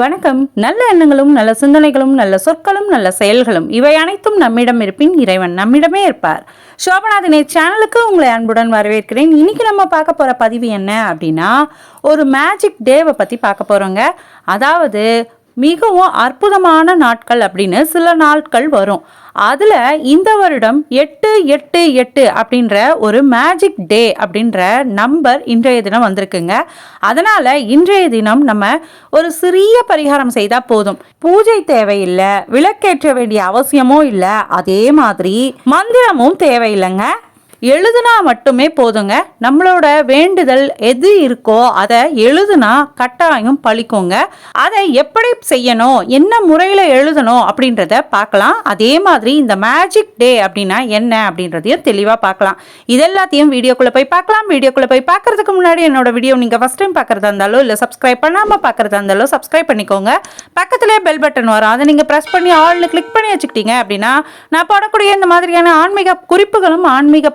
வணக்கம். நல்ல எண்ணங்களும் நல்ல சிந்தனைகளும் நல்ல சொற்களும் நல்ல செயல்களும் இவை அனைத்தும் நம்மிடம் இருப்பின் இறைவன் நம்மிடமே இருப்பார். சோபநாதினை சேனலுக்கு உங்களை அன்புடன் வரவேற்கிறேன். இன்னைக்கு நம்ம பார்க்க போகிற பதிவு என்ன அப்படின்னா ஒரு மேஜிக் டேவை பற்றி பார்க்க போகிறோங்க அதாவது மிகவும் அற்புதமான நாட்கள் அப்படின்னு சில நாட்கள் வரும். அதில் இந்த வருடம் எட்டு எட்டு எட்டு அப்படின்ற ஒரு மேஜிக் டே அப்படின்ற நம்பர் இன்றைய தினம் வந்திருக்குங்க. அதனால் இன்றைய தினம் நம்ம ஒரு சிறிய பரிகாரம் செய்தால் போதும். பூஜை தேவையில்லை விளக்கேற்ற வேண்டிய அவசியமும் இல்லை அதே மாதிரி மந்திரமும் தேவையில்லைங்க. எழுதுனா மட்டுமே போதுங்க. நம்மளோட வேண்டுதல் எது இருக்கோ அதை எழுதுனா கட்டாயம் பழிக்குங்க. அதை எப்படி செய்யணும்? என்ன முறையில் எழுதணும்? அப்படின்றத பார்க்கலாம். அதே மாதிரி இந்த மேஜிக் டே அப்படின்னா என்ன அப்படின்றதையும் தெளிவாக பார்க்கலாம். இதெல்லாத்தையும் வீடியோக்குள்ளே போய் பார்க்கலாம். வீடியோக்குள்ளே போய் பார்க்கறதுக்கு முன்னாடி என்னோட வீடியோ நீங்கள் ஃபஸ்ட் டைம் பார்க்குறதா இருந்தாலும் இல்லை சப்ஸ்கிரைப் பண்ணாமல் பார்க்குறதா இருந்தாலும் சப்ஸ்கிரைப் பண்ணிக்கோங்க. பக்கத்துலேயே பெல் பட்டன் வரும். அதை நீங்கள் ப்ரெஸ் பண்ணி ஆள்னு கிளிக் பண்ணி வச்சுக்கிட்டீங்க அப்படின்னா நான் போடக்கூடிய இந்த மாதிரியான ஆன்மீக குறிப்புகளும் ஆன்மீக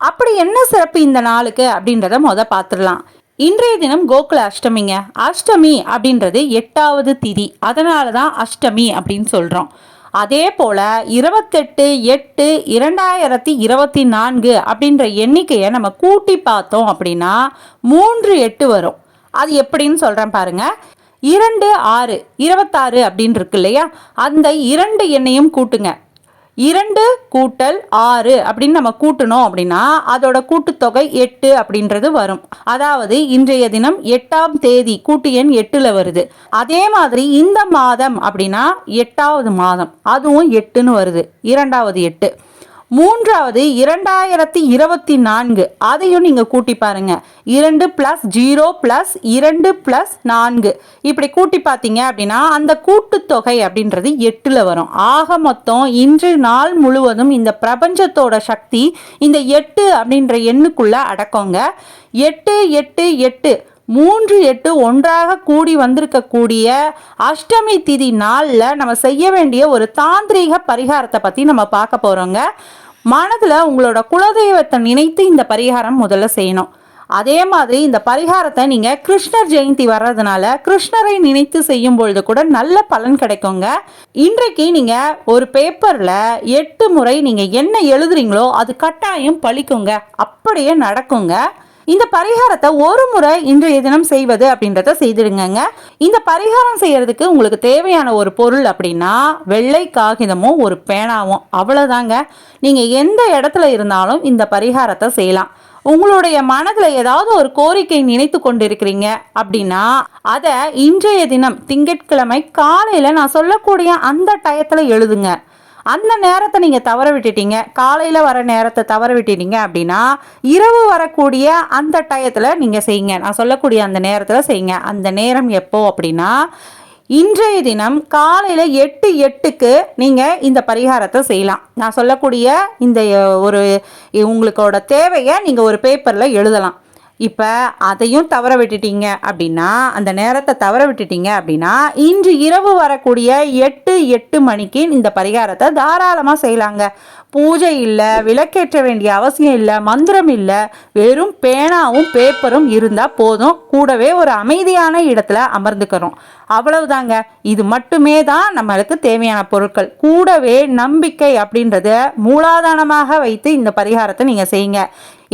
அப்படி என்ன சிறப்பு இந்த நாளுக்கு அப்படின்றத முத பார்த்துடலாம் இன்றைய தினம் கோகுல அஷ்டமிங்க. அஷ்டமி அப்படின்றது எட்டாவது திதி. அதனால தான் அஷ்டமி அப்படின்னு சொல்கிறோம் அதே போல் இருபத்தெட்டு எட்டு இரண்டாயிரத்தி இருபத்தி நான்கு அப்படின்ற எண்ணிக்கையை நம்ம கூட்டி பார்த்தோம் அப்படின்னா மூன்று எட்டு வரும். அது எப்படின்னு சொல்கிறேன் பாருங்க. இரண்டு ஆறு இருபத்தாறு அப்படின்னு இருக்கு இல்லையா? அந்த இரண்டு எண்ணையும் கூட்டுங்க. இரண்டு கூட்டல் ஆறு அப்படின்னு நம்ம கூட்டணும் அப்படின்னா அதோட கூட்டுத்தொகை எட்டு அப்படின்றது வரும். அதாவது இன்றைய தினம் எட்டாம் தேதி கூட்டு எண் எட்டுல வருது. அதே மாதிரி இந்த மாதம் அப்படின்னா எட்டாவது மாதம். அதுவும் எட்டுன்னு வருது. இரண்டாவது எட்டு. மூன்றாவது இரண்டாயிரத்தி இருபத்தி நான்கு. அதையும் நீங்கள் கூட்டி பாருங்க. இரண்டு பிளஸ் ஜீரோ பிளஸ் இரண்டு பிளஸ் நான்கு. இப்படி கூட்டி பார்த்தீங்க அப்படின்னா அந்த கூட்டுத்தொகை அப்படின்றது எட்டில் வரும். ஆக மொத்தம் இன்று நாள் முழுவதும் இந்த பிரபஞ்சத்தோட சக்தி இந்த எட்டு அப்படின்ற எண்ணுக்குள்ள அடக்கோங்க. எட்டு எட்டு எட்டு. மூன்று எட்டு ஒன்றாக கூடி வந்திருக்கக்கூடிய அஷ்டமி திதி நாளில் நம்ம செய்ய வேண்டிய ஒரு தாந்திரீக பரிகாரத்தை பற்றி நம்ம பார்க்க போகிறோங்க மனதில் உங்களோட குலதெய்வத்தை நினைத்து இந்த பரிகாரம் முதல்ல செய்யணும். அதே மாதிரி இந்த பரிகாரத்தை நீங்கள் கிருஷ்ணர் ஜெயந்தி வர்றதுனால கிருஷ்ணரை நினைத்து செய்யும் பொழுது கூட நல்ல பலன் கிடைக்குங்க. இன்றைக்கு நீங்கள் ஒரு பேப்பரில் எட்டு முறை நீங்கள் என்ன எழுதுறீங்களோ அது கட்டாயம் பழிக்குங்க. அப்படியே நடக்குங்க. இந்த பரிகாரத்தை ஒரு முறை இன்றைய தினம் செய்வது அப்படின்றத செய்திடுங்க இந்த பரிகாரம் செய்யறதுக்கு உங்களுக்கு தேவையான ஒரு பொருள் அப்படின்னா வெள்ளை காகிதமும் ஒரு பேனாவும். அவ்வளோதாங்க நீங்கள் எந்த இடத்துல இருந்தாலும் இந்த பரிகாரத்தை செய்யலாம். உங்களுடைய மனதில் ஏதாவது ஒரு கோரிக்கை நினைத்து கொண்டிருக்கிறீங்க அப்படின்னா அதை இன்றைய தினம் திங்கட்கிழமை காலையில் நான் சொல்லக்கூடிய அந்த டயத்தில் எழுதுங்க. அந்த நேரத்தை நீங்கள் தவற விட்டுட்டீங்க. காலையில் வர நேரத்தை தவற விட்டுட்டீங்க அப்படின்னா இரவு வரக்கூடிய அந்த டயத்தில் நீங்கள் செய்யுங்க. நான் சொல்லக்கூடிய அந்த நேரத்தில் செய்யுங்க. அந்த நேரம் எப்போ அப்படின்னா இன்றைய தினம் காலையில் எட்டு எட்டுக்கு நீங்கள் இந்த பரிகாரத்தை செய்யலாம். நான் சொல்லக்கூடிய இந்த ஒரு உங்களுக்கோட தேவையை நீங்கள் ஒரு பேப்பரில் எழுதலாம். இப்போ அதையும் தவற விட்டுட்டீங்க அப்படின்னா அந்த நேரத்தை தவற விட்டுட்டீங்க அப்படின்னா இன்று இரவு வரக்கூடிய எட்டு எட்டு மணிக்கு இந்த பரிகாரத்தை தாராளமாக செய்யலாங்க. பூஜை இல்லை விளக்கேற்ற வேண்டிய அவசியம் இல்லை மந்திரம் இல்லை வெறும் பேனாவும் பேப்பரும் இருந்தால் போதும். கூடவே ஒரு அமைதியான இடத்துல அமர்ந்துக்கிறோம் அவ்வளவுதாங்க. இது மட்டுமே தான் நம்மளுக்கு தேவையான பொருட்கள். கூடவே நம்பிக்கை அப்படின்றத மூலாதானமாக வைத்து இந்த பரிகாரத்தை நீங்கள் செய்யுங்க.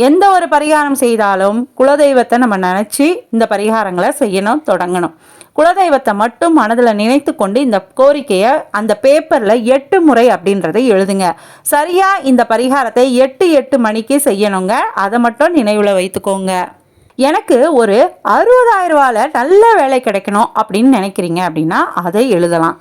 எந்த ஒரு பரிகாரம் செய்தாலும் குலதெய்வத்தை நம்ம நினச்சி இந்த பரிகாரங்களை செய்யணும் தொடங்கணும். குலதெய்வத்தை மட்டும் மனதில் நினைத்து கொண்டு இந்த கோரிக்கையை அந்த பேப்பரில் எட்டு முறை அப்படின்றத எழுதுங்க. சரியாக இந்த பரிகாரத்தை எட்டு எட்டு மணிக்கு செய்யணுங்க. அதை மட்டும் நினைவில் வைத்துக்கோங்க. எனக்கு ஒரு அறுபதாயிரம் ரூபாயில் நல்ல வேலை கிடைக்கணும் அப்படின்னு நினைக்கிறீங்க அப்படின்னா அதை எழுதலாம்.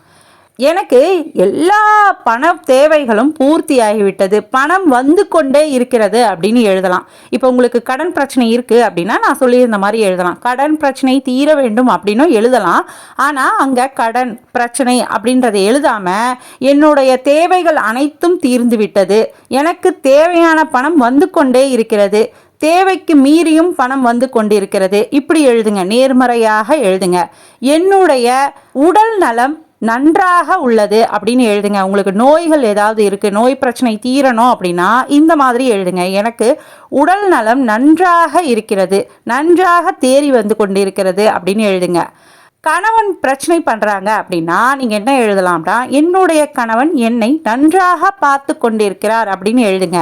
எனக்கு எல்லா பண தேவைகளும் பூர்த்தியாகிவிட்டது. பணம் வந்து கொண்டே இருக்கிறது அப்படின்னு எழுதலாம். இப்போ உங்களுக்கு கடன் பிரச்சனை இருக்குது அப்படின்னா நான் சொல்லியிருந்த மாதிரி எழுதலாம். கடன் பிரச்சனை தீர வேண்டும் அப்படின்னும் எழுதலாம். ஆனால் அங்கே கடன் பிரச்சனை அப்படின்றத எழுதாமல் என்னுடைய தேவைகள் அனைத்தும் தீர்ந்து விட்டது. எனக்கு தேவையான பணம் வந்து கொண்டே இருக்கிறது. தேவைக்கு மீறியும் பணம் வந்து கொண்டிருக்கிறது. இப்படி எழுதுங்க. நேர்மறையாக எழுதுங்க. என்னுடைய உடல் நலம் நன்றாக உள்ளது அப்படின்னு எழுதுங்க. உங்களுக்கு நோய்கள் ஏதாவது இருக்குது நோய் பிரச்சனை தீரணும் அப்படின்னா இந்த மாதிரி எழுதுங்க. எனக்கு உடல் நலம் நன்றாக இருக்கிறது நன்றாக தேறி வந்து கொண்டிருக்கிறது அப்படின்னு எழுதுங்க. கணவன் பிரச்சனை பண்ணுறாங்க அப்படின்னா நீங்கள் என்ன எழுதலாம்னா என்னுடைய கணவன் என்னை நன்றாக பார்த்து கொண்டிருக்கிறார் அப்படின்னு எழுதுங்க.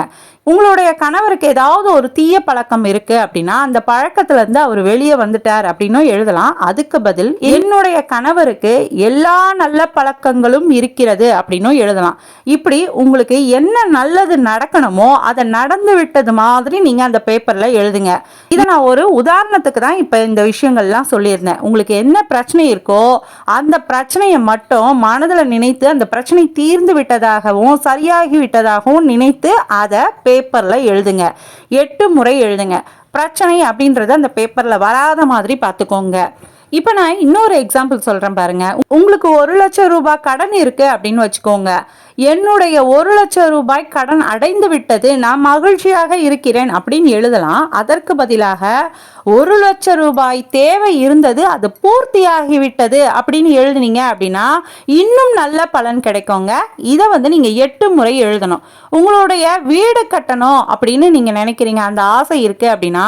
உங்களுடைய கணவருக்கு ஏதாவது ஒரு தீய பழக்கம் இருக்குது அப்படின்னா அந்த பழக்கத்துலேருந்து அவர் வெளியே வந்துட்டார் அப்படின்னும் எழுதலாம். அதுக்கு பதில் என்னுடைய கணவருக்கு எல்லா நல்ல பழக்கங்களும் இருக்கிறது அப்படின்னும் எழுதலாம். இப்படி உங்களுக்கு என்ன நல்லது நடக்கணுமோ அதை நடந்து விட்டது மாதிரி நீங்கள் அந்த பேப்பரில் எழுதுங்க. இதை நான் ஒரு உதாரணத்துக்கு தான் இப்போ இந்த விஷயங்கள்லாம் சொல்லியிருந்தேன். உங்களுக்கு என்ன பிரச்சனை இருக்கோ அந்த பிரச்சனையை மட்டும் மனதில் நினைத்து அந்த பிரச்சனை தீர்ந்து விட்டதாகவும் சரியாகி விட்டதாகவும் நினைத்து அதை பேப்பரில் எழுதுங்க. எட்டு முறை எழுதுங்க. பிரச்சனை அப்படின்றத அந்த பேப்பரில் வராத மாதிரி பார்த்துக்கோங்க. இப்போ நான் இன்னொரு எக்ஸாம்பிள் சொல்கிறேன் பாருங்க. உங்களுக்கு ஒரு லட்சம் ரூபாய் கடன் இருக்கு அப்படின்னு வச்சுக்கோங்க. என்னுடைய ஒரு லட்சம் ரூபாய் கடன் அடைந்து விட்டது நான் மகிழ்ச்சியாக இருக்கிறேன் அப்படின்னு எழுதலாம். அதற்கு பதிலாக ஒரு லட்சம் ரூபாய் தேவை இருந்தது அது பூர்த்தியாகி விட்டது அப்படின்னு எழுதுனீங்க அப்படின்னா இன்னும் நல்ல பலன் கிடைக்குங்க. இதை வந்து நீங்கள் எட்டு முறை எழுதணும். உங்களுடைய வீடு கட்டணும் அப்படின்னு நீங்கள் நினைக்கிறீங்க அந்த ஆசை இருக்குது அப்படின்னா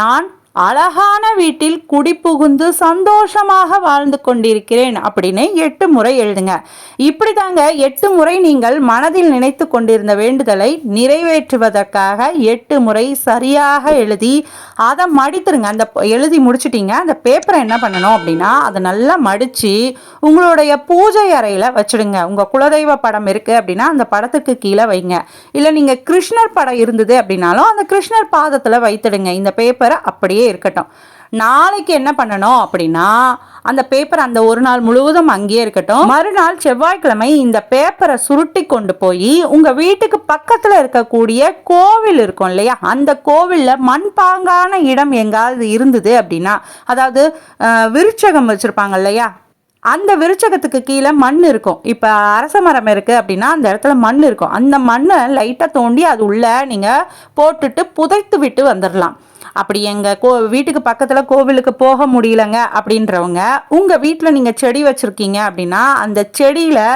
நான் அழகான வீட்டில் குடிபுகுந்து சந்தோஷமாக வாழ்ந்து கொண்டிருக்கிறேன் அப்படின்னு எட்டு முறை எழுதுங்க. இப்படி தாங்க எட்டு முறை நீங்கள் மனதில் நினைத்து கொண்டிருந்த வேண்டுதலை நிறைவேற்றுவதற்காக எட்டு முறை சரியாக எழுதி அதை மடித்துருங்க. அந்த எழுதி முடிச்சிட்டிங்க. அந்த பேப்பரை என்ன பண்ணணும் அப்படின்னா அதை நல்லா மடித்து உங்களுடைய பூஜை அறையில் வச்சுடுங்க. உங்கள் குலதெய்வ படம் இருக்குது அப்படின்னா அந்த படத்துக்கு கீழே வைங்க. இல்லை நீங்கள் கிருஷ்ணர் படம் இருந்தது அப்படின்னாலும் அந்த கிருஷ்ணர் பாதத்தில் வைத்துடுங்க. இந்த பேப்பரை அப்படியே இருக்கட்டும். நாளைக்கு என்ன பண்ணணும் அப்படின்னா அந்த பேப்பர் அந்த ஒரு நாள் முழுவதும் அங்கேயே இருக்கட்டும். மறுநாள் செவ்வாய்க்கிழமை இந்த பேப்பரை சுருட்டி கொண்டு போய் உங்க வீட்டுக்கு பக்கத்துல இருக்கக்கூடிய கோவில் இருக்கும் இல்லையா? அந்த கோவில்ல மண்பாங்கான இடம் எங்காவது இருந்தது அப்படின்னா அதாவது விருட்சகம் வச்சிருப்பாங்க இல்லையா? அந்த விருச்சகத்துக்கு கீழே மண் இருக்கும். இப்போ அரச மரம் இருக்குது அப்படின்னா அந்த இடத்துல மண் இருக்கும். அந்த மண்ணை லைட்டாக தோண்டி அது உள்ள நீங்கள் போட்டுட்டு புதைத்து விட்டு வந்துடலாம் அப்படி எங்கள் கோ வீட்டுக்கு பக்கத்தில் கோவிலுக்கு போக முடியலங்க அப்படின்றவங்க உங்கள் வீட்டில் நீங்கள் செடி வச்சுருக்கீங்க அப்படின்னா அந்த செடியில்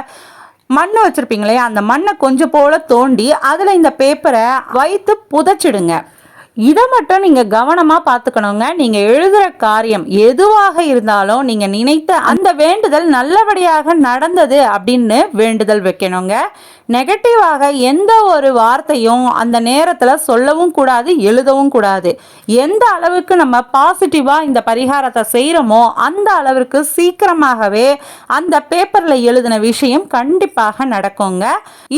மண் வச்சுருப்பீங்களே அந்த மண்ணை கொஞ்சம் போல் தோண்டி அதில் இந்த பேப்பரை வைத்து புதைச்சிடுங்க. இதை மட்டும் நீங்கள் கவனமாக பார்த்துக்கணுங்க. நீங்கள் எழுதுகிற காரியம் எதுவாக இருந்தாலும் நீங்கள் நினைத்த அந்த வேண்டுதல் நல்லபடியாக நடந்தது அப்படின்னு வேண்டுதல் வைக்கணுங்க. நெகட்டிவாக எந்த ஒரு வார்த்தையும் அந்த நேரத்தில் சொல்லவும் கூடாது எழுதவும் கூடாது. எந்த அளவுக்கு நம்ம பாசிட்டிவாக இந்த பரிகாரத்தை செய்கிறோமோ அந்த அளவிற்கு சீக்கிரமாகவே அந்த பேப்பரில் எழுதின விஷயம் கண்டிப்பாக நடக்குங்க.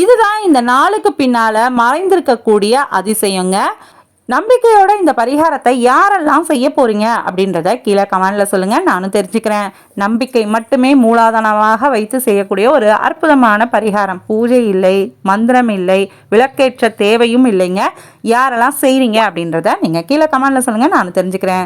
இதுதான் இந்த நாளுக்கு பின்னால் மறைந்திருக்கக்கூடிய அதிசயங்க. நம்பிக்கையோட இந்த பரிகாரத்தை யாரெல்லாம் செய்ய போறீங்க அப்படின்றத கீழே கமெண்ட்ல சொல்லுங்க. நானும் தெரிஞ்சுக்கிறேன். நம்பிக்கை மட்டுமே மூலாதனமாக வைத்து செய்யக்கூடிய ஒரு அற்புதமான பரிகாரம். பூஜை இல்லை மந்திரம் இல்லை விளக்கேற்ற தேவையும் இல்லைங்க. யாரெல்லாம் செய்கிறீங்க அப்படின்றத நீங்கள் கீழே கமெண்ட்ல சொல்லுங்க. நானும் தெரிஞ்சுக்கிறேன்.